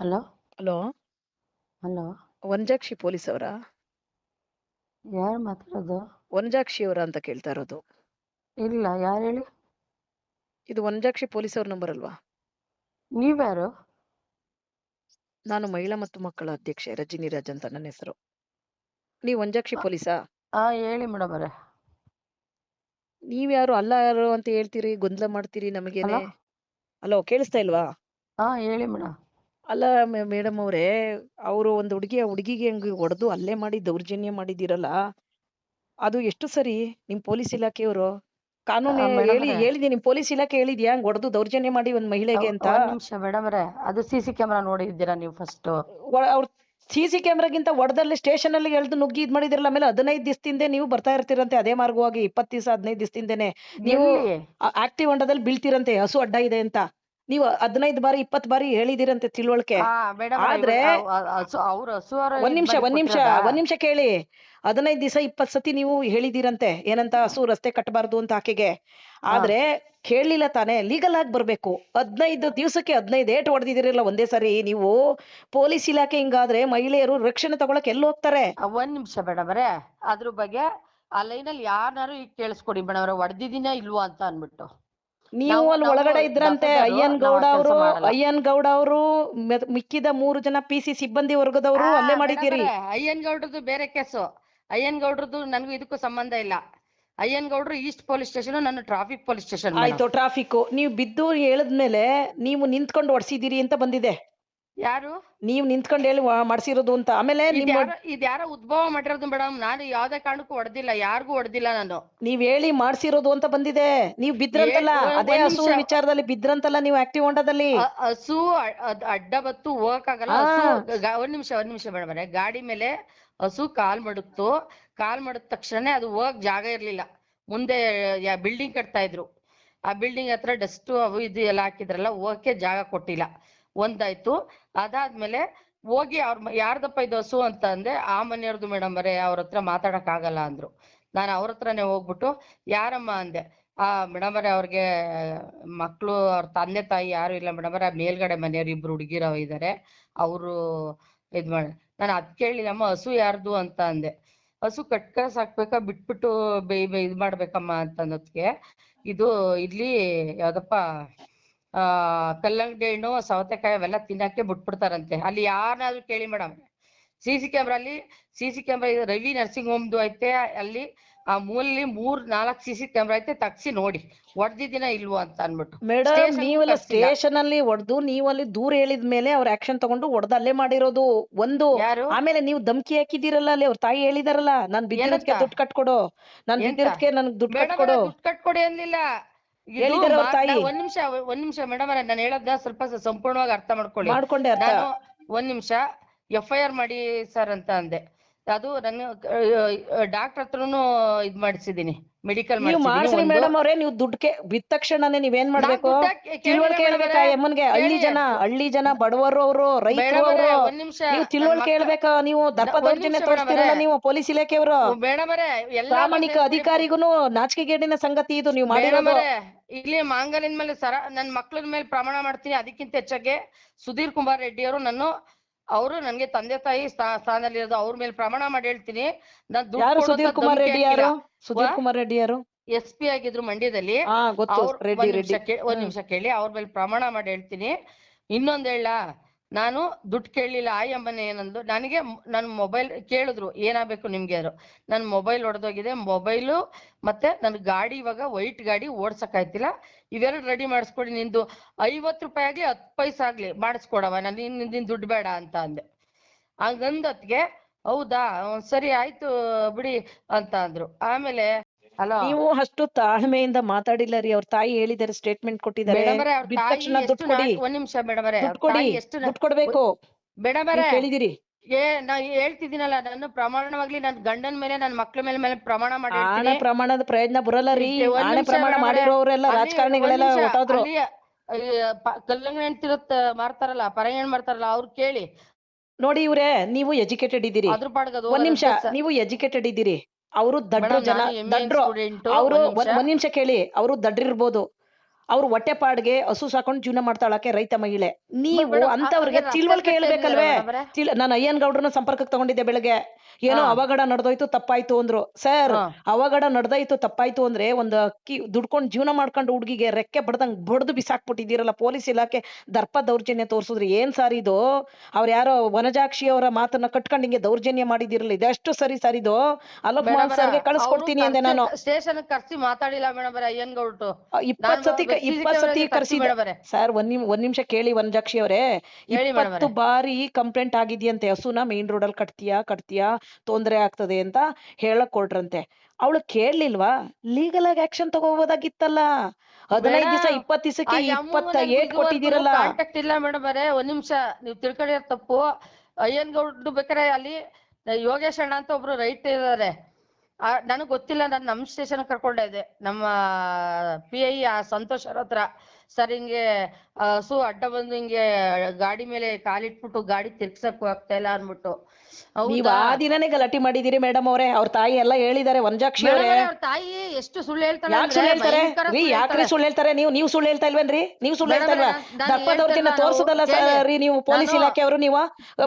Hello? Hello? Hello? Vanajakshi police ಅವರಾ ಯಾರು ಮಾತಾಡೋದು? ವನಜಾಕ್ಷಿ ಅವರ ಅಂತ ಕೇಳ್ತಾ ಇರೋದು. ಇಲ್ಲ ಯಾರು ಹೇಳಿ? ಇದು ವನಜಾಕ್ಷಿ ಪೊಲೀಸ್ ಅವ್ರ ನಂಬರ್ ಅಲ್ವಾ? ನೀವ್ಯಾರು? ನಾನು ಮಹಿಳಾ ಮತ್ತು ಮಕ್ಕಳ ಅಧ್ಯಕ್ಷೆ ರಜಿನಿ ರಾಜ್ ಅಂತ ನನ್ನ ಹೆಸರು. ನೀವು ವಂಜಾಕ್ಷಿ ಪೊಲೀಸಾ? ಹಾ ಹೇಳಿ ಮೇಡಮ್ ಅವರೇ. ನೀವ್ಯಾರು ಅಲ್ಲ ಯಾರು ಅಂತ ಹೇಳ್ತೀರಿ ಗೊಂದಲ ಮಾಡ್ತೀರಿ ನಮಗೇನೆ? ಹಲೋ? ಕೇಳಿಸ್ತಾ ಇಲ್ವಾ? ಹಾ ಹೇಳಿ ಮೇಡಮ್ ಅಲ್ಲ ಮೇಡಮ್ ಅವರೇ ಅವರು ಒಂದು ಹುಡುಗಿ ಆ ಹುಡುಗಿಗೆ ಹಂಗೆ ಹೊಡೆದು ಹಲ್ಲೆ ಮಾಡಿ ದೌರ್ಜನ್ಯ ಮಾಡಿದಿರಲ್ಲ ಅದು ಎಷ್ಟು ಸರಿ ನಿಮ್ ಪೊಲೀಸ್ ಇಲಾಖೆಯವರು? ಕಾನೂನು ಹೇಳಿ ಹೇಳಿದೆ ಹೇಳಿದಿ ನಿಮ್ ಪೊಲೀಸ್ ಇಲಾಖೆ ಹೇಳಿದ್ಯಾ ಹಂಗ್ ಹೊಡೆದು ದೌರ್ಜನ್ಯ ಮಾಡಿ ಒಂದ್ ಮಹಿಳೆಗೆ ಅಂತ? ನಿಮಿಷ ಮೇಡಮ್ ಅವರೇ ಅದು ಸಿ ಸಿ ಕ್ಯಾಮ್ರಾ ನೋಡಿದ್ದೀರಾ ನೀವು ಫಸ್ಟ್? ಅವ್ರು ಸಿ ಸಿ ಕ್ಯಾಮ್ರಾಗಿಂತ ಒಡೆದಲ್ಲಿ ಸ್ಟೇಷನ್ ಅಲ್ಲಿ ಎಳ್ದು ನುಗ್ಗಿ ಇದ್ ಮಾಡಿದಿರಲ್ಲ ಆಮೇಲೆ ಹದಿನೈದು ದಿವಸದಿಂದ ನೀವು ಬರ್ತಾ ಇರ್ತೀರಂತೆ ಅದೇ ಮಾರ್ಗವಾಗಿ ಇಪ್ಪತ್ತು ದಿವಸ ಹದಿನೈದು ದಿವಸದಿಂದನೇ ನೀವು ಆಕ್ಟಿವ್ ಹೊಂಡದಲ್ಲಿ ಬೀಳ್ತಿರಂತೆ ಹಸು ಅಡ್ಡ ಇದೆ ಅಂತ. ನೀವು ಹದಿನೈದು ಬಾರಿ ಇಪ್ಪತ್ ಬಾರಿ ಹೇಳಿದಿರಂತೆ ತಿಳುವಳಿಕೆ. ಆದ್ರೆ- ಒಂದ್ ನಿಮಿಷ ಒಂದ್ ನಿಮಿಷ ಒಂದ್ ನಿಮಿಷ ಕೇಳಿ. ಹದಿನೈದು ದಿವಸ ಇಪ್ಪತ್ ಸತಿ ನೀವು ಹೇಳಿದಿರಂತೆ ಏನಂತ ಹಸು ರಸ್ತೆ ಕಟ್ಟಬಾರ್ದು ಅಂತ ಆಕೆಗೆ. ಆದ್ರೆ ಕೇಳಲಿಲ್ಲ ತಾನೇ ಲೀಗಲ್ ಆಗಿ ಬರ್ಬೇಕು. ಹದಿನೈದು ದಿವಸಕ್ಕೆ ಹದಿನೈದು ಏಟ್ ಹೊಡೆದಿದಿರಲ್ಲ ಒಂದೇ ಸರಿ ನೀವು ಪೊಲೀಸ್ ಇಲಾಖೆ ಹಿಂಗಾದ್ರೆ ಮಹಿಳೆಯರು ರಕ್ಷಣೆ ತಗೊಳಕ್ ಎಲ್ಲಿ ಹೋಗ್ತಾರೆ? ಒಂದ್ ನಿಮಿಷ ಬೇಡ ಅವರೇ ಅದ್ರ ಬಗ್ಗೆ ಆ ಲೈನಲ್ಲಿ ಯಾರನ್ನಾರು ಈಗ ಕೇಳಿಸ್ಕೊಡಿ ಮೇಡಮ್ ಅವರೇ ಹೊಡೆದಿದ್ದೀನಾ ಇಲ್ವಾ ಅಂತ ಅನ್ಬಿಟ್ಟು ನೀವು ಅಲ್ಲಿ ಒಳಗಡೆ ಇದ್ರಂತೆ ಅಯ್ಯನ್ ಗೌಡ ಅವರು ಅಯ್ಯನ್ ಗೌಡ ಅವರು ಮಿಕ್ಕಿದ ಮೂರು ಜನ ಪಿ ಸಿ ಸಿಬ್ಬಂದಿ ವರ್ಗದವರು ಅಲ್ಲೇ ಮಾಡಿದ್ದೀರಿ. ಅಯ್ಯನ್ ಗೌಡ್ರದ್ದು ಬೇರೆ ಕೇಸು. ಅಯ್ಯನ್ ಗೌಡ್ರದ್ದು ನನಗೂ ಇದಕ್ಕೂ ಸಂಬಂಧ ಇಲ್ಲ. ಅಯ್ಯನ್ ಗೌಡ್ರು ಈಸ್ಟ್ ಪೊಲೀಸ್ ಸ್ಟೇಷನ್ ನನ್ನ ಟ್ರಾಫಿಕ್ ಪೊಲೀಸ್ ಸ್ಟೇಷನ್ ಆಯ್ತು ಟ್ರಾಫಿಕ್ ನೀವು ಬಿದ್ದು ಹೇಳದ್ಮೇಲೆ ನೀವು ನಿಂತ್ಕೊಂಡು ಹೊಡ್ಸಿದೀರಿ ಅಂತ ಬಂದಿದೆ. ಯಾರು? ನೀವು ನಿಂತ್ಕೊಂಡು ಹೇಳಿ ಮಾಡ್ಸಿರೋದು ಅಂತ. ಆಮೇಲೆ ನಿಮ್ಮ ಇದ್ಯಾರ ಇದ್ಯಾರ ಉದ್ಭವ ಮಾಡಿರೋದು ಮೇಡಮ್? ನಾನು ಯಾವ್ದೇ ಕಾರಣಕ್ಕೂ ಹೊಡೆದಿಲ್ಲ ಯಾರಿಗೂ ಹೊಡೆದಿಲ್ಲ ನಾನು. ನೀವ್ ಹೇಳಿ ಮಾಡ್ಸಿರೋದು ಅಂತ ಬಂದಿದೆ. ನೀವ್ ಬಿದ್ರಂತಲ್ಲ ಏ- ಒಂದ್ ಅದೇ ಹಸು ನಿಮಿಷ. ವಿಚಾರದಲ್ಲಿ ಬಿದ್ರಂತಲ್ಲ ನೀವು ಆಕ್ಟಿವ್ ಹೊಂಡದಲ್ಲಿ? ಅ- ಹಸು ಅ- ಅದ್ ಅಡ್ಡ ಬತ್ತು ಹೋಗಕ್ಕಾಗಲ್ಲ ಆಗಲ್ಲ. ಹಸು ಗ- ಒಂದ್ ನಿಮಿಷ ಒಂದ್ ನಿಮಿಷ ಮೇಡಮ್. ಗಾಡಿ ಮೇಲೆ ಹಸು ಕಾಲ್ ಮಡಗ್ತು. ಕಾಲ್ ಮಾಡಿದ ತಕ್ಷಣ ಅದು ಹೋಗಕ್ ಜಾಗ ಇರ್ಲಿಲ್ಲ. ಮುಂದೆ ಬಿಲ್ಡಿಂಗ್ ಕಟ್ತಾ ಇದ್ರು. ಆ ಬಿಲ್ಡಿಂಗ್ ಹತ್ರ ಡಸ್ಟ್ ಅವು ಇದು ಎಲ್ಲ ಹಾಕಿದ್ರಲ್ಲ ಹೋಗಕ್ಕೆ ಜಾಗ ಕೊಟ್ಟಿಲ್ಲ. ಒಂದಾಯ್ತು. ಅದಾದ್ಮೇಲೆ ಹೋಗಿ ಅವ್ರ ಯಾರ್ದಪ್ಪ ಇದು ಹಸು ಅಂತ ಅಂದೆ ಆ ಮನೆಯವ್ರದ್ದು ಮೇಡಮ್ ಅರೇ ಅವ್ರ ಹತ್ರ ಮಾತಾಡಕ್ ಆಗಲ್ಲ ಅಂದ್ರು. ನಾನು ಅವ್ರ ಹತ್ರನೇ ಹೋಗ್ಬಿಟ್ಟು, ಯಾರಮ್ಮ ಅಂದೆ, ಆ ಮೇಡಮ್ ಅವರೇ ಅವ್ರಿಗೆ ಮಕ್ಕಳು ಅವ್ರ ತಂದೆ ತಾಯಿ ಯಾರು ಇಲ್ಲ ಮೇಡಮ್ ಅವರೇ ಮೇಲ್ಗಡೆ ಮನೆಯವ್ರು ಇಬ್ರು ಹುಡುಗಿರ ಇದಾರೆ, ಅವರು ಇದ್ ಮಾಡ, ನಾನು ಅದ್ ಕೇಳಿಲ್ಲಮ್ಮ ಹಸು ಯಾರ್ದು ಅಂತ ಅಂದೆ. ಹಸು ಕಟ್ಕ ಸಾಕ್ಬೇಕಾ, ಬಿಟ್ಬಿಟ್ಟು ಬೇ ಇದ್ ಮಾಡ್ಬೇಕಮ್ಮ ಅಂತ ಅನ್ನೋದ್ಕೆ ಇದು ಇಲ್ಲಿ ಯಾವ್ದಪ್ಪ ಆ ಕಲ್ಲಂಗಡಿ ಹಣ್ಣು ಸೌತೆಕಾಯಿ ಅವೆಲ್ಲ ತಿನ್ನಕ್ಕೆ ಬಿಟ್ಬಿಡ್ತಾರಂತೆ. ಅಲ್ಲಿ ಯಾರನ್ನಾದ್ರೂ ಕೇಳಿ ಮೇಡಮ್. ಸಿ ಸಿ ಕ್ಯಾಮ್ರಾ ಅಲ್ಲಿ C C camera Ravi nursing ಹೋಮ್ದು ಐತೆ ಅಲ್ಲಿ ಆ ಮೂಲಲ್ಲಿ ಮೂರ್ ನಾಲ್ಕ್ ಸಿ ಸಿ ಕ್ಯಾಮ್ರಾ ಐತೆ ತಗ್ಸಿ ನೋಡಿ. ಹೊಡೆದಿದ್ದೀನ ಇಲ್ವೋ ಅಂತ ಅನ್ಬಿಟ್ಟು ಮೇಡಮ್ ನೀವೆಲ್ಲ ಸ್ಟೇಷನ್ ಅಲ್ಲಿ ಹೊಡೆದು ನೀವು ಅಲ್ಲಿ ದೂರ ಹೇಳಿದ ಮೇಲೆ ಅವ್ರ ಆಕ್ಷನ್ ತಗೊಂಡು ಹೊಡೆದು ಅಲ್ಲೇ ಮಾಡಿರೋದು ಒಂದು. ಆಮೇಲೆ ನೀವು ಧಮ್ಕಿ ಹಾಕಿದಿರಲ್ಲ ಅಲ್ಲಿ ಅವ್ರ ತಾಯಿ ಹೇಳಿದಾರಲ್ಲ ನಾನ್ ಬಿದ್ದಿರೋದಕ್ಕೆ? ದುಡ್ಡು ಕಟ್ಕೊಡು. ನಾನ್? ಬಿದ್ದಿರೋದಕ್ಕೆ ನನ್ಗೆ ದುಡ್ಡು ಕಟ್ಕೊಡು. ದುಡ್ಡು ಕಟ್ಕೊಡಿ ಅಂದಿಲ್ಲ. ಒಂದ್ ನಿಮಿಷ ಒಂದ್ ನಿಮಿಷ ಮೇಡಮ್ ಅವರೇ ನಾನು ಹೇಳೋದ್ನ ಸ್ವಲ್ಪ ಸಂಪೂರ್ಣವಾಗಿ ಅರ್ಥ ಮಾಡ್ಕೊಳ್ಳಿ. ಮಾಡ್ಕೊಂಡೆ ನಾನು ಒಂದ್ ನಿಮಿಷ ಎಫ್ ಐ ಆರ್ ಮಾಡಿ ಸರ್ ಅಂತ ಅಂದೆ. ಅದು ನಾನು ಡಾಕ್ಟರ್ ಹತ್ರನು ಇದ್ ಮಾಡಿಸಿದೀನಿ ಮೆಡಿಕಲ್ ನೀವು ಮಾಡ್ಸ್ರಿ ಮೇಡಮ್ ಅವ್ರೆ ನೀವು ದುಡ್ಕೆ ಬಿದ್ದ ತಕ್ಷಣನೇ ನೀವೇನ್ ಮಾಡ್ಬೇಕು? ತಿಳುವಳಿಕೆ ಹೇಳ್ಬೇಕಾ? ಯಮ್ಮನ್ಗೆ ಹಳ್ಳಿ ಜನ ಹಳ್ಳಿ ಜನ ಬಡವರು ಅವರು ರೈತರು ಅವರು ನೀವು ತಿಳುವಳಿಕೆ ಹೇಳ್ಬೇಕಾ? ನೀವು ದರ್ಪ ಒಂದ್ ದೌರ್ಜನ್ಯ ತೋರಿಸ್ತಿರಲ್ಲ ನೀವು ಪೊಲೀಸ್ ಇಲಾಖೆಯವರು? ಪ್ರಾಮಾಣಿಕ ಅಧಿಕಾರಿಗೂ ನಾಚಿಕೆಗೇಡಿನ ಸಂಗತಿ ಇದು ನೀವು ಮಾಡಿರೋದು. ಇಲ್ಲಿ ಮಾಂಗಲಿನ ಮೇಲೆ ಸರ ನನ್ ಮಕ್ಳ ಮೇಲೆ ಪ್ರಮಾಣ ಮಾಡ್ತೀನಿ. ಅದಕ್ಕಿಂತ ಹೆಚ್ಚಾಗಿ ಸುಧೀರ್ ಕುಮಾರ್ ರೆಡ್ಡಿ ಅವರು ನಾನು ಅವರು ನನಗೆ ತಂದೆ ತಾಯಿ ಸ್ಥಾ- ಸ್ಥಾನದಲ್ಲಿ ಇರೋದು ಅವ್ರ ಮೇಲೆ ಪ್ರಮಾಣ ಮಾಡಿ ಹೇಳ್ತೀನಿ. ನಾನ್ ಯಾರು? ಸುಧೀರ್ ಕುಮಾರ್ ರೆಡ್ಡಿ ಯಾರು? ಸುಧೀರ್ ಕುಮಾರ್ ರೆಡ್ಡಿ ಯಾರು? ಎಸ್ ಪಿ ಆಗಿದ್ರು ಮಂಡ್ಯದಲ್ಲಿ. ಹಾ ಗೊತ್ತು. ಅವ್ರ್ ರೆಡ್ಡಿ ಒಂದ್ ರೆಡ್ಡಿ. ನಿಮಿಷ ಕೇ- ಒಂದ್ ನಿಮಿಷ ಕೇಳಿ. ಅವ್ರ ಮೇಲೆ ಪ್ರಮಾಣ ಮಾಡಿ ಹೇಳ್ತೀನಿ. ಇನ್ನೊಂದ್ ಹೇಳ. ನಾನು ದುಡ್ಡು ಕೇಳಲಿಲ್ಲ ಆಯಮ್ಮನೆ ಏನಂದು ನನಗೆ ನನ್ನ ನನ್ ಮೊಬೈಲ್ ಕೇಳಿದ್ರು, ಏನಾಗಬೇಕು ನಿಮ್ಗೆ ಅದು. ನನ್ನ ಮೊಬೈಲ್ ಒಡೆದೋಗಿದೆ, ಮೊಬೈಲು ಮತ್ತೆ ನನ್ನ ಗಾಡಿ ಇವಾಗ ವೈಟ್ ಗಾಡಿ ಓಡ್ಸಕ್ಕಾಯ್ತಿಲ್ಲ. ಇವೆರಡು ರೆಡಿ ಮಾಡಿಸ್ಕೊಡಿ, ನಿಂದು ಐವತ್ತು ರೂಪಾಯಿ ಆಗ್ಲಿ ಹತ್ತು ಪೈಸೆ ಆಗ್ಲಿ ಮಾಡಿಸ್ಕೊಡವ ನಾನು ನಿನ್ನ ನಿನ್ ದುಡ್ಡು ಬೇಡ ಅಂತ ಅಂದೆ. ಹಂಗಂದತ್ಗೆ, ಹೌದಾ ಸರಿ ಆಯ್ತು ಬಿಡಿ ಅಂತ ಅಂದ್ರು. ಆಮೇಲೆ ನೀವು ಅಷ್ಟು ತಾಳ್ಮೆಯಿಂದ ಮಾತಾಡಿಲ್ಲ ರೀ ಅವ್ರ ತಾಯಿ ಹೇಳಿದಾರೆ ಸ್ಟೇಟ್ಮೆಂಟ್ ಕೊಟ್ಟಿದ್ದಾರೆ. ಮೇಡಮರೇ ಅವ್ರ ಬಿದ್ದ ತಾಯಿ ತಕ್ಷಣ ಎಷ್ಟು ದುಡ್ಡು ಕೊಡಿ. ನಾಟ್- ಒಂದ್ ನಿಮಿಷ ಮೇಡಮರೇ ದುಡ್ಡು ಕೊಡಿ. ಎಷ್ಟು ದುಡ್ಡು ಕೊಡ್ಬೇಕು. ಮೇಡಮರೇ ಹೇಳಿದಿರಿ ಕೇಳಿದಿರಿ. ಏ ನಾ ಹೇಳ್ತಿದ್ದೀನಲ್ಲ ನನ್ನ ಪ್ರಮಾಣವಾಗ್ಲಿ ನನ್ ಗಂಡನ್ ಮೇಲೆ ನನ್ ಮಕ್ಳ ಮೇಲೆ ಮೇಲೆ ಪ್ರಮಾಣ ಮಾಡಿ ಆಣೆ ಹೇಳ್ತೀನಿ. ಪ್ರಮಾಣದ ಪ್ರಯತ್ನ ಬರಲ್ಲ ರೀ. ಇದಕ್ಕೆ ಒಂದ್ ಆಣೆ ನಿಮಿಷ ಪ್ರಮಾಣ ಮಾಡಿರೋರೆಲ್ಲ ಅಲ್ಲಿ ರಾಜಕಾರಣಿಗಳೆಲ್ಲ ಒಂದ್ ನಿಮಿಷ, ಹೊಟ್ಟೋದ್ರು ಅಲ್ಲಿ, ಈ, ಪ- ಕಲ್ಲಂಗಡಿ ಹಣ್ಣ್ ತಿರುತ್ತ ಮಾರ್ತಾರಲ್ಲ ಪರಂಗಿ ಮಾಡ್ತಾರಲ್ಲ ಅವ್ರು ಕೇಳಿ. ನೋಡಿ ಇವ್ರೆ ನೀವು ಎಜುಕೇಟೆಡ್ ಇದ್ದೀರಿ. ಅದ್ರ ಒಂದ್ ನಿಮಿಷ. ನೀವು ಎಜುಕೇಟೆಡ್ ಇದ್ದೀರಿ. ಅವರು ದಡ್ರು ಜನ ದಡ್ರು. ಅವರು. ಒಂದ್ ನಿಮಿಷ ಕೇಳಿ. ಅವರು ದಡ್ರಿರ್ಬೋದು. ಅವ್ರು ಹೊಟ್ಟೆಪಾಡ್ಗೆ ಹಸು ಸಾಕೊಂಡು ಜೀವನ ಮಾಡ್ತಾಳಕ್ಕೆ ರೈತ ಮಹಿಳೆ. ನೀವು ಅಂತವ್ರಿಗೆ ತಿಳ್ವಳಿಕೆ ಹೇಳ್ಬೇಕಲ್ವೇ? ತಿಳ್ ನಾನು ಅಯ್ಯನ್ ಗೌಡ್ರನ್ನ ಸಂಪರ್ಕಕ್ಕೆ ತಗೊಂಡಿದ್ದೆ ಬೆಳಗ್ಗೆ. ಏನೋ. ಅವಘಡ ನಡೆದೋಯ್ತು ತಪ್ಪಾಯ್ತು ಅಂದ್ರು. ಸರ್. ಅವಘಡ ನಡೆದಾಯ್ತು ತಪ್ಪಾಯ್ತು ಅಂದ್ರೆ ಒಂದು ಅಕ್ಕಿ ದುಡ್ಕೊಂಡು ಜೀವನ ಮಾಡ್ಕೊಂಡು ಹುಡುಗಿಗೆ ರೆಕ್ಕೆ ಬಡ್ದಂಗ್ ಬಡ್ದು ಬಿಸಾಕ್ಬಿಟ್ಟಿದ್ದೀರಲ್ಲ ಪೊಲೀಸ್ ಇಲಾಖೆ ದರ್ಪ ದೌರ್ಜನ್ಯ ತೋರಿಸಿದ್ರೆ ಏನ್ ಸರ್ ಇದು? ಅವ್ರ ಯಾರೋ ವನಜಾಕ್ಷಿ ಅವರ ಮಾತನ್ನ ಕಟ್ಕೊಂಡು ಹಿಂಗೆ ದೌರ್ಜನ್ಯ ಮಾಡಿದಿರಲ್ಲ ಇದೆಷ್ಟು ಸರಿ ಸರ್ ಇದು? ಅಲೋಕ್ ಮೋಹನ್ ಸರ್ಗೆ ಕಳಿಸ್ಕೊಡ್ತೀನಿ ಅಂದೆ ನಾನು. ಸ್ಟೇಷನ್ ಕರ್ಸಿ ಮಾತಾಡಿಲ್ಲ ಮೇಡಮ್ ಅಯ್ಯನ್ ಗೌಡ್ರು. ಇಪ್ಪತ್ ಸತಿ ಕ- ನಾನು ಇಪ್ಪತ್ ಸತಿ ಅವರೇ. ಸರ್ ಒಂದ್ ನಿಮ್ ಒಂದ್ ನಿಮಿಷ ಕೇಳಿ ವನಜಾಕ್ಷಿ ಅವರೇ. ಹೇಳಿ ಮೇಡಮ್ ಇಪ್ಪತ್ತು ಬಾರಿ ಕಂಪ್ಲೇಂಟ್ ಆಗಿದ್ಯಂತೆ. ಹಸುನ ಮೇನ್ ರೋಡ್ ಅಲ್ಲಿ ಕಟ್ತೀಯಾ ಕಟ್ತೀಯಾ ತೊಂದರೆ ಆಗ್ತದೆ ಅಂತ ಹೇಳಕ್ ಕೊಡ್ರಂತೆ ಅವಳು ಕೇಳಲಿಲ್ವಾ? ಲೀಗಲ್ ಆಗಿ ಆಕ್ಷನ್ ತಗೋಬೋದಾಗಿತ್ತಲ್ಲ. ಹದಿನೈದು ದಿವಸ ಮೇಡಮ್, ಇಪ್ಪತ್ ದಿವಸಕ್ಕೆ ಇಪ್ಪತ್ತ ಏಟ್ ಕೊಟ್ಟಿದ್ದೀರಲ್ಲ. ಕಾಂಟ್ಯಾಕ್ಟ್ ಇಲ್ಲ ಮೇಡಮ್ ಅವರೇ ಒಂದ್ ನಿಮಿಷ ನೀವು ತಿಳ್ಕೊಂಡಿರೋ ತಪ್ಪು. ಅಯ್ಯನ್ ಗೌಡ್ರು ಬೇಕಾರೆ ಅಲ್ಲಿ ಯೋಗೇಶ್ ಅಣ್ಣ ಅಂತ ಒಬ್ರು ರೈಟ್ ಇದಾರೆ. ನನಗ್ ಗೊತ್ತಿಲ್ಲ ನಾನು ನಮ್ ಸ್ಟೇಷನ್ ಕರ್ಕೊಂಡೆ ಇದ್ದೆ. ನಮ್ಮ ಪಿ ಐ ಸಂತೋಷ್ ಅವ್ರ ಹತ್ರ. ಸರ್ ಹಿಂಗೆ ಆ, ಹಸು ಅಡ್ಡ ಬಂದು ಹಿಂಗೆ ಗಾಡಿ ಮೇಲೆ ಕಾಲಿಟ್ಬಿಟ್ಟು ಗಾಡಿ ತಿರ್ಗ್ಸಕ್ ಆಗ್ತಾ ಇಲ್ಲ ಅನ್ಬಿಟ್ಟು ನೀವ್ ಆ ದಿನನೇ ಗಲಾಟೆ ಮಾಡಿದಿರಿ ಮೇಡಮ್ ಅವರೇ. ಅವ್ರ ತಾಯಿ ಎಲ್ಲ ಹೇಳಿದಾರೆ ವಂಜಾಕ್ಷಿ ಅವರೇ. ಅವರೇ, ತಾಯಿ ಎಷ್ಟು ಸುಳ್ಳು ಹೇಳ್ತಾಳೆ ಯಾಕೆ ಸುಳ್ಳು ಅಂದ್ರೆ ಹೇಳ್ತಾರೆ? ಭಯಂಕರ ರೀ ಸುಳ್ಳು ಯಾಕ್ರಿ ಹೇಳ್ತಾಳೆ. ಸುಳ್ಳು ಹೇಳ್ತಾರೆ? ನೀವು ನೀವು ಸುಳ್ಳು ಹೇಳ್ತಾ ಇಲ್ವೇನ್ರಿ? ನೀವು ಸುಳ್ಳು ಹೇಳ್ತಾ ಇಲ್ವಾ? ನಾನು ತೋರ್ಸದಲ್ಲ ನಾವು ಸರ್ ರೀ ನೀವು ಪೊಲೀಸ್ ನಾನು ಇಲಾಖೆಯವರು ನೀವು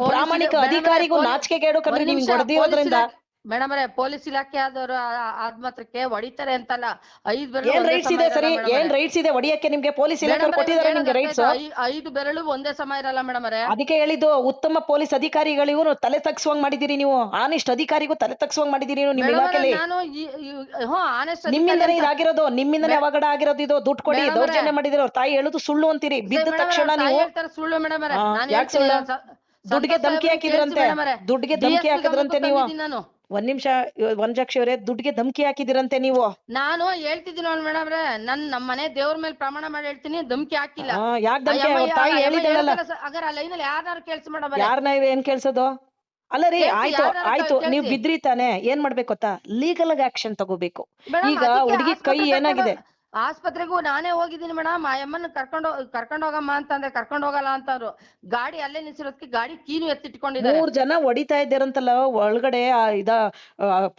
ಪ್ರಾಮಾಣಿಕ ಅಧಿಕಾರಿಗೂ ನಾಚಿಕೆಗೇಡು ಕಣ್ರಿ ನೀವು ಹೊಡೆದಿರೋದ್ರಿಂದ ಮೇಡಮ್ ಅವರೇ ಪೊಲೀಸ್ ಇಲಾಖೆ ಆದವರು ಆದ್ ಮಾತ್ರಕ್ಕೆ ಹೊಡಿತಾರೆ ಅಂತಲ್ಲ. ಐದ್ ಬೆರಳು ಏನ್ ಒಂದೇ ರೈಟ್ಸ್ ಇದೆ ಸರಿ? ಏನ್. ರೈಟ್ಸ್ ಇದೆ? ಹೊಡಿಯಕ್ಕೆ ನಿಮ್ಗೆ ಪೊಲೀಸ್ ಮೇಡಮ್ ಇಲಾಖೆ ಅವರೇ, ಕೊಟ್ಟಿದ್ದಾರೆ ನಿಮ್ಗೆ ರೈಟ್ಸ್ ಐದು ಬೆರಳು ಒಂದೇ ಸಮ ಇರಲ್ಲ ಮೇಡಮ್ ಅವರೇ. ಅದಕ್ಕೆ ಹೇಳಿದ್ದು ಉತ್ತಮ ಪೊಲೀಸ್ ಅಧಿಕಾರಿಗಳಿಗೂ ತಲೆ ತಗ್ಸುವಂಗ್ ಮಾಡಿದಿರಿ ನೀವು. ಆನೆಸ್ಟ್ ಅಧಿಕಾರಿಗೂ ತಲೆ ತಗ್ಸುವಂಗ್ ಮಾಡಿದಿರಿ ನೀವು ನಿಮ್ಮ ಮೇಡಮ್ ಅವರೇ, ಇಲಾಖೆಲಿ. ನಾನು ಈ- ಈ- ಹ್ಞೂ ಆನೆಸ್ಟ್ ನಿಮ್ಮಿಂದನೇ ಇದಾಗಿರೋದು ನಿಮ್ಮಿಂದನೇ ಮೇ- ಅವಘಡ ಆಗಿರೋದು ಇದು ದುಡ್ಡು ಕೊಡಿ ಮೇಡಮ್ ಅವರೇ. ದೌರ್ಜನ್ಯ ಮಾಡಿದಿರಿ ಅವ್ರ ತಾಯಿ ಹೇಳುದು ಸುಳ್ಳು ಅಂತೀರಿ. ಬಿದ್ದ ತಕ್ಷಣ ನೀವು ಸುಳ್ಳು ಮೇಡಮ್ ಅವರೇ. ಹಾ, ನಾನು ಯಾಕ್ ಹೇಳ್ತೀನಿ, ಸುಳ್ಳು? ಸ- ದುಡ್ಡಿಗೆ ಧಮಕಿ ಹಾಕಿದ್ರಂತೆ. ದುಡ್ಡಿಗೆ ಧಮಕಿ ಹಾಕಿದ್ರಂತೆ ನೀವು. ನಾನು. ಒಂದ್ ನಿಮಿಷ ವನಜಾಕ್ಷಿ ಅವರೇ ದುಡ್ಡಿಗೆ ಧಮ್ಕಿ ಹಾಕಿದಿರಂತೆ ನೀವು. ನಾನು ಹೇಳ್ತಿದ್ದೀನಿ ನೋಡ್ ಮೇಡಮ್ ಅವ್ರೆ ನನ್ ನಮ್ಮ ಮನೆ ದೇವ್ರ ಮೇಲೆ ಪ್ರಮಾಣ ಮಾಡಿ ಹೇಳ್ತೀನಿ ಧಮ್ಕಿ ಹಾಕಿಲ್ಲ. ಆ, ಯಾಕ್ ಧಮ್ಕಿ? ಅವ್ರ ತಾಯಿ ಹೇಳಿದಳಲ್ಲ ಹಾಗಾದ್ರೆ ಆ ಲೈನಲ್ಲಿ ಯಾರನ್ನಾರು ಕೇಳ್ಸಿ ಮೇಡಮ್. ಯಾರನ್ನ ಏನ್ ಕೇಳ್ಸೋದು? ಅಲ್ಲ ರೀ ಕೇಳ್ಸಿ, ಆಯ್ತು ಯಾರ್ನಾರ ಆಯ್ತು ಕೇಳ್ಸಿ. ನೀವ್ ಬಿದ್ರಿ ತಾನೆ ಏನ್ ಮಾಡ್ಬೇಕು ಗೊತ್ತಾ? ಲೀಗಲ್ ಆಗಿ ಆಕ್ಷನ್ ತಗೋಬೇಕು. ಈಗ ಹುಡುಗಿ ಕೈ ಏನಾಗಿದೆ? ಆಸ್ಪತ್ರೆಗೂ ನಾನೇ ಹೋಗಿದ್ದೀನಿ ಮೇಡಮ್. ಆ ಅಮ್ಮನ ಕರ್ಕೊಂಡು ಕರ್ಕೊಂಡು ಹೋಗಮ್ಮ ಅಂತಂದ್ರೆ ಕರ್ಕೊಂಡು ಹೋಗಲ್ಲ ಅಂತವ್ರು. ಗಾಡಿ ಅಲ್ಲೇ ನಿಲ್ಸಿರೋದಕ್ಕೆ ಗಾಡಿ ಕೀನು ಎತ್ತಿಟ್ಕೊಂಡಿದ್ದಾರೆ. ಮೂರ್ ಜನ ಹೊಡಿತಾ ಇದ್ದಾರಂತಲ್ಲ ಒಳಗಡೆ ಆ ಇದ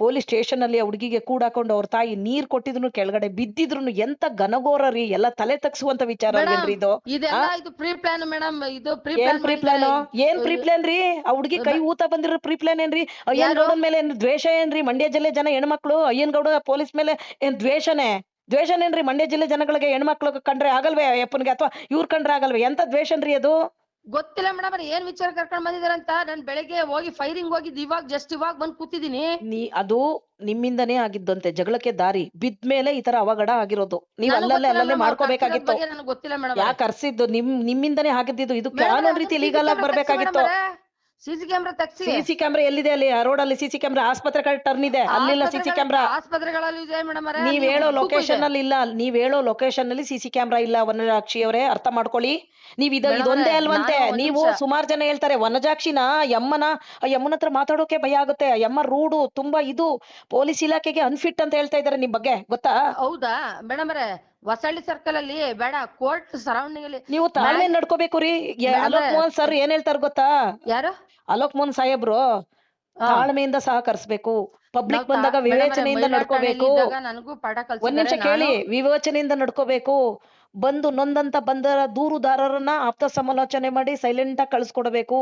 ಪೊಲೀಸ್ ಸ್ಟೇಷನ್ ಅಲ್ಲಿ ಆ ಹುಡುಗಿಗೆ ಕೂಡಾಕೊಂಡು ಅವ್ರ ತಾಯಿ ನೀರ್ ಕೊಟ್ಟಿದ್ರು ಕೆಳಗಡೆ ಬಿದ್ದಿದ್ರು ಎಂತ ಘನಘೋರ ರೀ ಎಲ್ಲ ತಲೆ ತಗ್ಸುವಂತ ವಿಚಾರ ಅಲ್ವೇನ್ರಿ ಇದು? ಇದೆಲ್ಲ ಇದು ಪ್ರೀ ಪ್ಲಾನ್ ಮೇಡಮ್ ಇದು ಪ್ರೀ ಏನ್ ಪ್ರೀ ಪ್ಲಾನ್ ಏನ್ ಪ್ರೀ ಪ್ಲಾನ್ ರೀ? ಆ ಹುಡುಗಿ ಕೈ ಊತ ಬಂದಿರೋ ಪ್ರೀ ಪ್ಲಾನ್ ಏನ್ರಿ ಅಯ್ಯನ್? ಗೌಡನ್ ಮೇಲೆ ಏನ್ ದ್ವೇಷ ಏನ್ರಿ? ಮಂಡ್ಯ ಜಿಲ್ಲೆ ಜನ ಹೆಣ್ಮಕ್ಳು ಅಯ್ಯನ್ ಗೌಡ ಪೊಲೀಸ್ ಮೇಲೆ ಏನ್ ದ್ವೇಷನೇ? ದ್ವೇಷನೇನ್ರಿ ಮಂಡ್ಯ ಜಿಲ್ಲೆ ಜನಗಳಿಗೆ ಹೆಣ್ಮಕ್ಳು ಕಂಡ್ರೆ ಆಗಲ್ವೇ ಅಯ್ಯಪ್ಪನ್ಗೆ? ಅಥವಾ ಇವ್ರ ಕಂಡ್ರೆ ಆಗಲ್ವೇ? ಎಂತ ದ್ವೇಷನ್ರಿ ಅದು? ಗೊತ್ತಿಲ್ಲ ಮೇಡಮ್ ಏನ್ ವಿಚಾರ ಕರ್ಕೊಂಡ್ ಬಂದಿದಾರಂತ ನಾನ್ ಬೆಳಗ್ಗೆ ಹೋಗಿ ಫೈರಿಂಗ್ ಹೋಗಿದ್ ಇವಾಗ ಜಸ್ಟ್ ಇವಾಗ ಬಂದ್ ಕೂತಿದೀನಿ ನೀ ಅದು ನಿಮ್ಮಿಂದನೇ ಆಗಿದ್ದಂತೆ. ಜಗಳಕ್ಕೆ ದಾರಿ. ಬಿದ್ಮೇಲೆ ಈ ತರ ಅವಘಡ ಆಗಿರೋದು. ನೀವ್ ನನಗ್ ಅಲ್ಲಲ್ಲೇ ಗೊತ್ತಿಲ್ಲ ಅಲ್ಲಲ್ಲೇ madam, ಅವ್ರ್ ಮಾಡ್ಕೋಬೇಕಾಗಿತ್ತು. ಕರ್ಸಿರೋದ್ ಬಗ್ಗೆ ನನಗ್ ಗೊತ್ತಿಲ್ಲ ಮೇಡಮ್. ಯಾಕೆ ಕರ್ಸಿದ್ದು? ನಿಮ್ ನಿಮ್ಮಿಂದನೇ ಆಗಿದ್ದು ಇದು ಕಾನೂನ್ ರೀತಿ ಲೀಗಲ್ ಆಗಿ ಬರ್ಬೇಕಾಗಿತ್ತು. ಸಿಸಿ ಕ್ಯಾಮ್ರಾ ತೆಗ್ಸಿ. ಸಿಸಿ ಕ್ಯಾಮ್ರಾ ಎಲ್ಲಿದೆ ಅಲ್ಲಿ? ರೋಡ್ ಅಲ್ಲಿ ಸಿಸಿ ಕ್ಯಾಮ್ರಾ ಆಸ್ಪತ್ರೆ ಕಡೆ ಟರ್ನ್ ಇದೆ. ಅಲ್ಲಿಲ್ಲ ಸಿಸಿ ಕ್ಯಾಮ್ರಾ ಆಸ್ಪತ್ರೆಗಳಲ್ಲಿ ಇದೆ ಮೇಡಮ್ ನೀವ್ ಹೇಳೋ ಲೊಕೇಶನ್ ಅಲ್ಲಿ ಇಲ್ಲ. ನೀವ್ ಹೇಳೋ ಲೊಕೇಶನ್ ಅಲ್ಲಿ ಸಿಸಿ ಕ್ಯಾಮ್ರಾ ಇಲ್ಲ ವನಜಾಕ್ಷಿ ಅವರೇ. ಅರ್ಥ ಮಾಡ್ಕೊಳ್ಳಿ. ನೀವ್ ಇದು ಇದೊಂದೇ ಅಲ್ವಂತೆ. ನೀವು ಸುಮಾರು ಜನ ಹೇಳ್ತಾರೆ ವನಜಾಕ್ಷಿನ ಯಮ್ಮನ? ಯಮ್ಮನ ಹತ್ರ ಮಾತಾಡೋಕೆ ಭಯ ಆಗುತ್ತೆ. ಯಮ್ಮ ರೂಡು ತುಂಬಾ ಇದು ಪೊಲೀಸ್ ಇಲಾಖೆಗೆ ಅನ್ಫಿಟ್ ಅಂತ ಹೇಳ್ತಾ ಇದಾರೆ ನಿಮ್ ಬಗ್ಗೆ ಗೊತ್ತಾ? ಹೌದಾ? ಮೇಡಮ್ ಅವರೇ ಹೊಸಳ್ಳಿ ಸರ್ಕಲ್ ಅಲ್ಲಿ ಬೇಡ ಕೋರ್ಟ್ ಸರೌಂಡಿಂಗ್ ಅಲ್ಲಿ ನೀವು ತಾಳ್ಮೆ ನಡ್ಕೋಬೇಕು ರೀ ಅಲೋಕ್. ಮೋಹನ್ ಸರ್ ಏನ್ ಹೇಳ್ತಾರ ಗೊತ್ತಾ ಯಾರು ಅಲೋಕ್ ಮೋಹನ್ ಸಾಹೇಬ್ರು. ತಾಳ್ಮೆಯಿಂದ ಸಹಕರಿಸಬೇಕು ಪಬ್ಲಿಕ್ ಬಂದಾಗ ವಿವೇಚನೆಯಿಂದ ನಡ್ಕೋಬೇಕು. ನನಗೂ ಪಾಠ ಒಂದ್ ನಿಮಿಷ ಕೇಳಿ ವಿವೇಚನೆಯಿಂದ ನಡ್ಕೋಬೇಕು. ಬಂದು ನೊಂದಂತ ಬಂದರ ದೂರುದಾರರನ್ನ ಆಪ್ತ ಸಮಾಲೋಚನೆ ಮಾಡಿ ಸೈಲೆಂಟ್ ಆಗಿ ಕಳ್ಸ್ಕೊಡ್ಬೇಕು.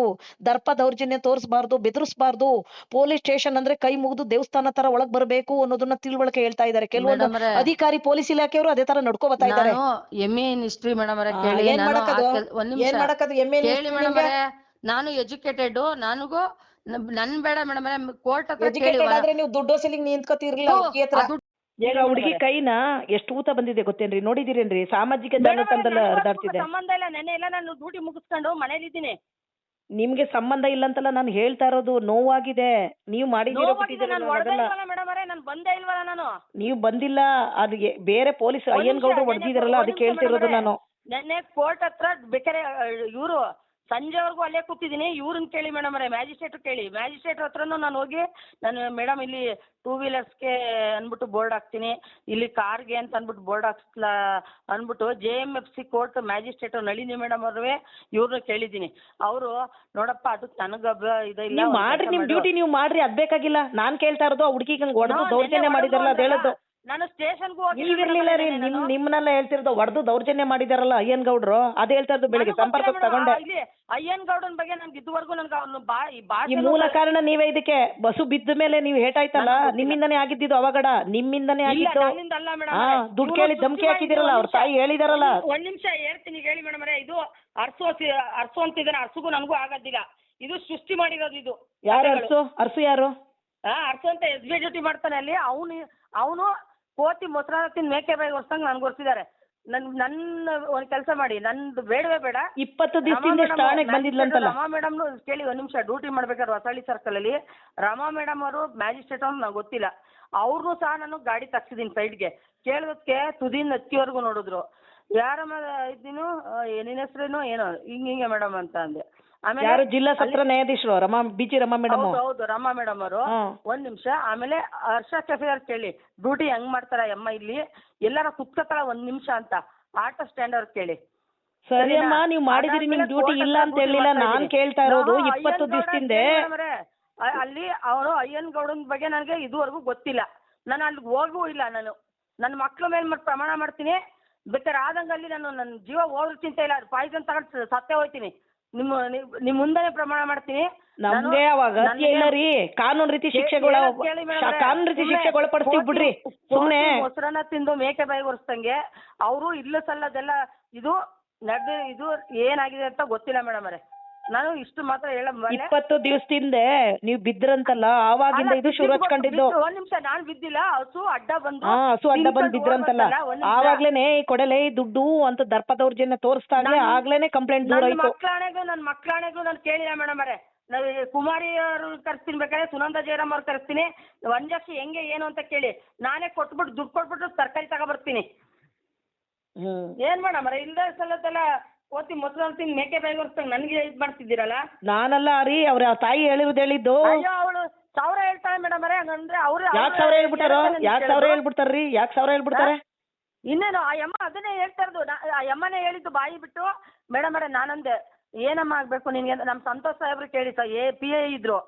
ದರ್ಪ ದೌರ್ಜನ್ಯ ತೋರಿಸಬಾರ್ದು ಬೆದರಿಸಬಾರ್ದು. ಪೊಲೀಸ್ ಸ್ಟೇಷನ್ ಅಂದ್ರೆ ಕೈ ಮುಗಿದು ದೇವಸ್ಥಾನ ತರ ಒಳಗ್ ಬರಬೇಕು ಅನ್ನೋದನ್ನ ತಿಳುವಳಿಕೆ ಹೇಳ್ತಾ ಇದಾರೆ ಕೆಲವೊಂದು ಅವ್ರೆ, ಅಧಿಕಾರಿ ಪೊಲೀಸ್ ಇಲಾಖೆಯವರು ಅದೇ ತರ ನಡ್ಕೋಬತ್ತಾ ಇದ್ದಾರೆ. ಇದಾರೆ ನಾನು ಎ ಇನ್ ಹಿಸ್ಟ್ರಿ ಮೇಡಮ್ ಅವರೇ ಕೇಳಿ. ಏನ್ ನಾನು ಮಾಡಕ್ಕದು? ಆ ಕೆಲ್- ಒಂದ್ ಏನ್ ನಿಮಿಷ ಮಾಡಕ್ಕದು ಎಮ್ಮೆ ಕೇಳಿ ಮೇಡಮ್ ಅವರೇ ನಾನು ಎಜುಕೇಟೆಡ್ ನನಗೂ ನನ್- ಬೇಡ ಮೇಡಮ್ ಕೋರ್ಟ್ ಹತ್ರ ಕೇಳಿ ಎಜುಕೇಟೆಡ್ ಆದ್ರೆ ನೀವು ದುಡ್ಡು ವಸೂಲಿಗೆ ನಿಂತ್ಕೋತಿರ್ಲಿಲ್ಲ ಹುಡುಗಿ ಹತ್ರ. ಅದು ಈಗ ಹುಡುಗಿ ಕೈನ ಎಷ್ಟು ಊತ ಬಂದಿದೆ ಗೊತ್ತೇನ್ರಿ? ನೋಡಿದಿರೇನ್ರಿ? ಸಾಮಾಜಿಕ ಜಾಲತಾಣದಲ್ಲಿ ಹರಿದಾಡ್ತಿದೆ ಸಂಬಂಧ ಇಲ್ಲ. ನೆನ್ನೆ ಎಲ್ಲ ನಾನು ಡ್ಯೂಟಿ ಮುಗಿಸ್ಕೊಂಡು ಮನೇಲಿದ್ದೀನಿ ನಿಮ್ಗೆ ಸಂಬಂಧ ಇಲ್ಲ ಅಂತಲ್ಲ ನಾನು ಹೇಳ್ತಾ ಇರೋದು ನೋವಾಗಿದೆ. ನೀವು ಮಾಡಿದಿರೋ ನೋವಾಗಿದೆ ನಾನು ಹೊಡೆದೇ ಇಲ್ವಲ್ಲ ಮೇಡಮ್ ಅವರೇ ನಾನು ಬಂದೇ ಇಲ್ವಲ್ಲ ನಾನು. ನೀವು ಬಂದಿಲ್ಲ ಅದು ಎ- ಬೇರೆ ಪೊಲೀಸ್ ಅಯ್ಯನ್ ಗೌಡ್ರು ಹೊಡೆದಿದಾರಲ್ಲ ಅದಕ್ಕೆ ಹೇಳ್ತಿರೋದು ನಾನು. ನೆನ್ನೆ ಕೋರ್ಟ್ ಹತ್ರ ಬೇಕಾರೆ ಇವರು ಸಂಜೆವರೆಗೂ ಅಲ್ಲೇ ಕೂತಿದ್ದೀನಿ. ಇವ್ರನ್ನ ಕೇಳಿ ಮೇಡಮ್ ಅವರೇ ಮ್ಯಾಜಿಸ್ಟ್ರೇಟ್ ಕೇಳಿ. ಮ್ಯಾಜಿಸ್ಟ್ರೇಟ್ ಹತ್ರನೂ ನಾನು ಹೋಗಿ ನಾನು ಮೇಡಮ್ ಇಲ್ಲಿ ಟೂ ವೀಲರ್ಸ್ಗೆ ಅಂದ್ಬಿಟ್ಟು ಬೋರ್ಡ್ ಹಾಕ್ತೀನಿ. ಇಲ್ಲಿ ಕಾರ್ಗೆ ಅಂತ ಅಂದ್ಬಿಟ್ಟು ಬೋರ್ಡ್ ಹಾಕ್ಸ್ಲಾ ಅಂದ್ಬಿಟ್ಟು J M F C court magistrate Nalini madam ಅವ್ರವೇ ಇವ್ರನ್ನ ಕೇಳಿದ್ದೀನಿ. ಅವರು ನೋಡಪ್ಪ ಅದಕ್ಕೆ ನನಗೆ ಇದಿಲ್ಲ ನೀವು ಮಾಡ್ರಿ ನಿಮ್ಮ ನಿಮ್ ಡ್ಯೂಟಿ ನೀವು ಮಾಡ್ರಿ ಅದ್ ಬೇಕಾಗಿಲ್ಲ. ನಾನು ಕೇಳ್ತಾ ಇರೋದು ಆ ಹುಡುಗಿಗೆ ಹಂಗೆ ಹೊಡೆದು ದೌರ್ಜನ್ಯ ಮಾಡಿದ್ರಲ್ಲ ಅದು ಹೇಳದ್ದು ನಾನು ಸ್ಟೇಷನ್ಗೂ ಹೋಗಿ ನೀವಿರ್ಲಿಲ್ಲ ರೀ ನಿಮ್ ನಿಮ್ನೆಲ್ಲ ಹೇಳ್ತಿರೋದು ಹೊಡೆದು ದೌರ್ಜನ್ಯ ಮಾಡಿದಾರಲ್ಲ ಅಯ್ಯನ್ ಗೌಡ್ರು ಅದ್ ಹೇಳ್ತಾ ಇರೋದು ಬೆಳಿಗ್ಗೆ ಸಂಪರ್ಕಕ್ಕೆ ತಗೊಂಡೆ. ಅಯ್ಯನ್ ಗೌಡನ್ ಬಗ್ಗೆ ನನ್ಗೆ ಇದುವರೆಗೂ ನನ್ಗೆ ಅವ್ನು ಬಾ ಈ ಈ ಭಾಷೆ ಮೂಲ ಕಾರಣ ನೀವೇ ಇದಕ್ಕೆ ಬಸು ಬಿದ್ದ ಮೇಲೆ ನೀವ್ ಹೇಟಾಯ್ತಲ್ಲ ನಿಮ್ಮಿಂದನೇ ಆಗಿದ್ದಿದ್ದು ಅವಗಡ ನಿಮ್ಮಿಂದನೇ ಇಲ್ಲ ಆಗಿದ್ದು ನನ್ನಿಂದ ಅಲ್ಲ ಮೇಡಮ್ ಹಾ ದುಡ್ಡು ಕೇಳಿ ಧಮ್ಕಿ ಹಾಕಿದಿರಲ್ಲ ಅವ್ರ ತಾಯಿ ಹೇಳಿದಾರಲ್ಲ. ಒಂದ್ ನಿಮಿಷ ಹೇಳ್ತೀನಿ ಹೇಳಿ ಮೇಡಮ್ ಇದು ಅರ್ಸು ಅರ್ಸು ಅಂತಿದ್ದಾನೆ ಅರ್ಸುಗೂ ನನಗೂ ಆಗೋದಿಲ್ಲ. ಇದು ಸೃಷ್ಟಿ ಮಾಡಿರೋದು ಇದು ಯಾರು ಕಥೆಗಳು. ಅರ್ಸು? ಅರ್ಸು ಯಾರು? ಆ, ಅರ್ಸು ಅಂತ ಎಸ್ ಬಿ ಜೊತೆ ಮಾಡ್ತಾನೆ ಅಲ್ಲಿ. ಅವನು ಅವನು ಕೋತಿ ಮೊಸರನ್ನ ತಿಂದು ಮೇಕೆ ಬಾಯಿ ಹೊಸ್ದಂಗ್ ನನ್ಗೆ ಹೊರ್ಸಿದ್ದಾರೆ ನನ್ ನನ್ನ ಒಂದ್ ಕೆಲಸ ಮಾಡಿ ನಂದು ಬೇಡವೇ ಬೇಡ. ಇಪ್ಪತ್ತು ದಿವಸದಿಂದ ರಮಾ ಸ್ಟಾರ್ಟ್ ಬಂದಿದ್ಲಂತಲ್ಲ? ರಮಾ ಮೇಡಮ್ ಕೇಳಿ ಒಂದ್ ನಿಮಿಷ ಡ್ಯೂಟಿ ಮಾಡ್ಬೇಕಾದ್ರೆ ಹೊಸಳ್ಳಿ ಸರ್ಕಲ್ ಅಲ್ಲಿ. ರಮಾ ಮೇಡಮ್ ಅವರು ಮ್ಯಾಜಿಸ್ಟ್ರೇಟ್ ಅಂತ ನಂಗೆ ಗೊತ್ತಿಲ್ಲ. ಅವ್ರನ್ನೂ ಸಹ ನಾನು ಗಾಡಿ ತಗ್ಸಿದೀನಿ ಸೈಡ್ಗೆ ಕೇಳೋದಕ್ಕೆ ತುದಿಯಿಂದ ಹತ್ತಿವರೆಗೂ ನೋಡಿದ್ರು. ಯಾರಮ್ಮ ಇದ್ದೀನು ನಿನ್ನ ಹೆಸ್ರೇನು? ಏನೋ ಹಿಂಗ್ ಹಿಂಗೆ ಮೇಡಮ್ ಅಂತ ಅಂದೆ. ಯಾರು ಜಿಲ್ಲಾ ಸತ್ರ ನ್ಯಾಯಾಧೀಶರು ರಮಾ ಬಿಜಿ ರಮಾ ಮೇಡಮ್ ಹೌದು ಹೌದು ರಮಾ ಮೇಡಮ್ ಅವರು. ಹ್ಮ್. ಒಂದ್ ನಿಮಿಷ ಆಮೇಲೆ ಹರ್ಷ ಕೆಫೆ ಅಂತ ಕೇಳಿ ಡ್ಯೂಟಿ ಹೆಂಗ್ ಮಾಡ್ತಾರ ಅಮ್ಮ ಇಲ್ಲಿ? ಎಲ್ಲಾರ ಕುತ್ಕೋತಾರ ಒಂದ್ ನಿಮಿಷ ಅಂತ ಆಟೋ ಸ್ಟ್ಯಾಂಡ್ ಅವ್ರ ಕೇಳಿ. ಸರಿ ಅಮ್ಮ? ನೀವು ಮಾಡಿದಿರಿ ನಿಮ್ ಡ್ಯೂಟಿ ಇಲ್ಲ ಅಂತ ಹೇಳಿಲ್ಲ ನಾನ್ ಕೇಳ್ತಾ ಇರೋದು ಇಪ್ಪತ್ತು ದಿವಸದಿಂದೆ. ಅಲ್ಲಿ ಅವರು ಅಯ್ಯನ್ ಗೌಡನ್ ಬಗ್ಗೆ ನನಗೆ ಇದುವರೆಗೂ ಗೊತ್ತಿಲ್ಲ. ನಾನು ಅಲ್ಲಿ ಹೋಗೂ ಇಲ್ಲ ನಾನು. ನನ್ನ ಮಕ್ಳ ಮೇಲೆ ಮತ್ತೆ ಪ್ರಮಾಣ ಮಾಡ್ತೀನಿ. ಬೇಕಾದ್ರೆ ಆದಂಗಲ್ಲಿ ನಾನು ನನ್ನ ಜೀವ ಹೋದ್ರೂ ಚಿಂತೆ ಇಲ್ಲ ಪಾಯ್ಸನ್ ತಗೊಂಡು ಸತ್ತೇ ಹೋಯ್ತೀನಿ. ನಿಮ್ಮ ನಿಮ್- ಮುಂದೆನೆ ಪ್ರಮಾಣ ಮಾಡ್ತೀನಿ. ನಮ್ಗೆ ಅವಾಗ ಅಗತ್ಯ ನನಗೆ- ಇಲ್ಲ ರೀ. ಕಾನೂನು ರೀತಿ ಶಿಕ್ಷೆಗಳ ಮೇಡಮ್ರೆ. ಕಾನೂನು ರೀತಿ ಸುಮ್ನೆ ಶಿಕ್ಷೆ ಒಳಪಡಿಸ್ತೀವಿ ಬಿಡ್ರಿ. ಸುಮ್ನೆ. ಮೊಸರನ್ನ ತಿಂದು ಮೇಕೆ ಬಾಯಿ ಒರೆಸ್ದಂಗೆ ಅವರು ಇಲ್ಲ ಸಲ್ಲದೆಲ್ಲ ಇದು ನಡೆದು ಇದು ಏನಾಗಿದೆ ಅಂತ ಗೊತ್ತಿಲ್ಲ ಮೇಡಮ್ ಅವರೇ ನಾನು ಇಷ್ಟು ಮಾತ್ರ ಹೇಳಮ್ಮ ಇಪ್ಪತ್ತು ಹಿಂದೆ ನೀವು ಬಿದ್ರಂತಲ್ಲ ಆವಾಗಿಂದ ಇದು ಶುರು ಹಚ್ಕೊಂಡಿದ್ದು. ಒಂದ್ ನಿಮಿಷ ನಾನ್ ಬಿದ್ದಿಲ್ಲ ಹಸು ಅಡ್ಡ ಬಂದು ಹಾ ಹಸು ಅಡ್ಡ ಬಂದ್ ಬಿದ್ರಂತಲ್ಲ. ಆವಾಗ್ಲೇನೆ ಈ ಕೊಡಲೆ ಈ ದುಡ್ಡು ಅಂತ ದರ್ಪ ದೌರ್ಜನ್ಯ ತೋರಿಸ್ತಾ ಇದ್ದೆ ಆಗ್ಲೇನೆ ಕಂಪ್ಲೇಂಟ್ ದೂರ ಆಯ್ತು ಮಕ್ಕಳಾಣೆಗೂ ನನ್ನ ಮಕ್ಕಳಾಣೆಗೂ ನಾನು ಕೇಳಿಲ್ಲ ಮೇಡಮ್ ಅವರೇ. ಕುಮಾರಿ ಅವರು ಕರೆಸ್ತೀನಿ ಬೇಕಾದ್ರೆ ಸುನಂದ ಜಯರಾಮ್ ಅವ್ರು ಕರೆಸ್ತೀನಿ. ವಂಜಕ್ಷಿ ಹೆಂಗೆ ಏನು ಅಂತ ಕೇಳಿ. ನಾನೇ ಕೊಟ್ಬಿಟ್ಟು ದುಡ್ಡು ಕೊಟ್ಬಿಟ್ಟು ತರಕಾರಿ ತಗೊಬರ್ತೀನಿ ಬರ್ತೀನಿ. ಏನ್ ಮೇಡಮ್ ಅವರೇ ಇಲ್ಲದ ಸಲದೆಲ್ಲ ಕೋತಿ ಮೊಸರು ತಿಂದು ಮೇಕೆ ಬಾಯಿ ಒರೆಸ್ದಂಗೆ ನನಗೆ ಇದು ಮಾಡ್ತಿದ್ದೀರಲ್ಲ? ನಾನಲ್ಲ ರೀ ಅವ್ರ ತಾಯಿ ಹೇಳಿರೋದು ಹೇಳಿದ್ದು. ಅಯ್ಯೋ ಅವಳು ಸಾವಿರ ಹೇಳ್ತಾಳೆ ಮೇಡಮ್ ಅವರೇ ಹಂಗಂದ್ರೆ ಅವ್ರು ಯಾಕೆ ಸಾವಿರ ಹೇಳ್ಬಿಟ್ಟಾರೋ? ಯಾಕೆ ಸಾವಿರ ಹೇಳ್ಬಿಡ್ತಾರ್ರಿ ಯಾಕ್ ಸಾವಿರ ಹೇಳ್ಬಿಡ್ತಾರೆ? ಇನ್ನೇನು ಆ ಯಮ್ಮ ಅದನ್ನೇ ಹೇಳ್ತಾ ಇರೋದು. ನಾ- ಆ ಯಮ್ಮನೇ ಹೇಳಿದ್ದು ಬಾಯಿ ಬಿಟ್ಟು ಮೇಡಮ್ ಅವರೇ ನಾನಂದೆ ಏನಮ್ಮ ಆಗ್ಬೇಕು ನಿನ್ಗೆ? ಅಂತ ನಮ್ಮ ಸಂತೋಷ್ ಸಾಹೇಬ್ರು ಕೇಳಿ ಸರ್ ಎ ಪಿ ಎ ಇದ್ರು.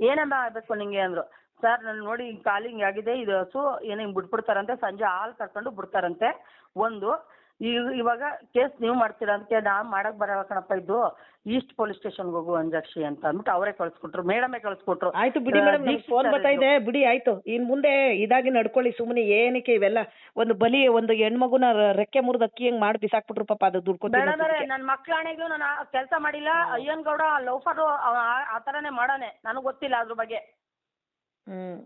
ಏನಮ್ಮ ಆಗ್ಬೇಕು ನಿಂಗೆ? ಅಂದ್ರು. ಸರ್ ನಾನು ನೋಡಿ ಹಿಂಗೆ ಕಾಲು ಹಿಂಗೆ ಆಗಿದೆ ಇದು ಹಸು ಏನೋ ಹಿಂಗೆ ಬಿಟ್ಬಿಡ್ತಾರಂತೆ ಸಂಜೆ ಹಾಲು ಕರ್ಕೊಂಡು ಬಿಡ್ತಾರಂತೆ. ಒಂದು ಈಗ ಇವಾಗ ಕೇಸ್ ನೀವು ಮಾಡ್ತೀರಾ ಅದಕ್ಕೆ ನಾ ಮಾಡಕ್ ಬರಲ್ಲ ಕಣಪ್ಪ ಇದು. ಈಸ್ಟ್ ಪೊಲೀಸ್ ಸ್ಟೇಷನ್ಗೆ ಹೋಗು ಅಂಜಾಕ್ಷಿ ಅಂತ ಅಂದ್ಬಿಟ್ಟು ಅವರೇ ಕಳ್ಸ್ಕೊಟ್ರು ಮೇಡಮೇ ಕಳ್ಸ್ಕೊಟ್ರು. ಆಯ್ತು ಬಿಡಿ ಮೇಡಮ್ ನೀವು ಫೋನ್ ಬರ್ತಾ ಇದೆ. ಬಿಡಿ ಆಯ್ತು. ಇನ್ ಮುಂದೆ ಇದಾಗಿ ನಡ್ಕೊಳ್ಳಿ ಸುಮ್ಮನೆ ಏನಕ್ಕೆ ಇವೆಲ್ಲ? ಒಂದು ಬಲಿ ಒಂದು ಹೆಣ್ಮಗುನ ರೆಕ್ಕೆ ಮುರಿದು ಅಕ್ಕಿ ಹೆಂಗ್ ಮಾಡಿ ಬಿಸಾಕ್ಬಿಟ್ರು ಪಾಪ ಅದು ದುಡ್ಡು ಮಕ್ಳ ನನ್ನ ಮಕ್ಕಳಾಣೆಗೂ ನಾನು ಕೆಲಸ ಮಾಡಿಲ್ಲ. ಅಯ್ಯನ್ ಗೌಡ ಲೋಫರ್ ಆ ಥರನೇ ಮಾಡೋನೆ. ನನಗೆ ಗೊತ್ತಿಲ್ಲ ಅದ್ರ ಬಗ್ಗೆ. ಹ್ಮ್.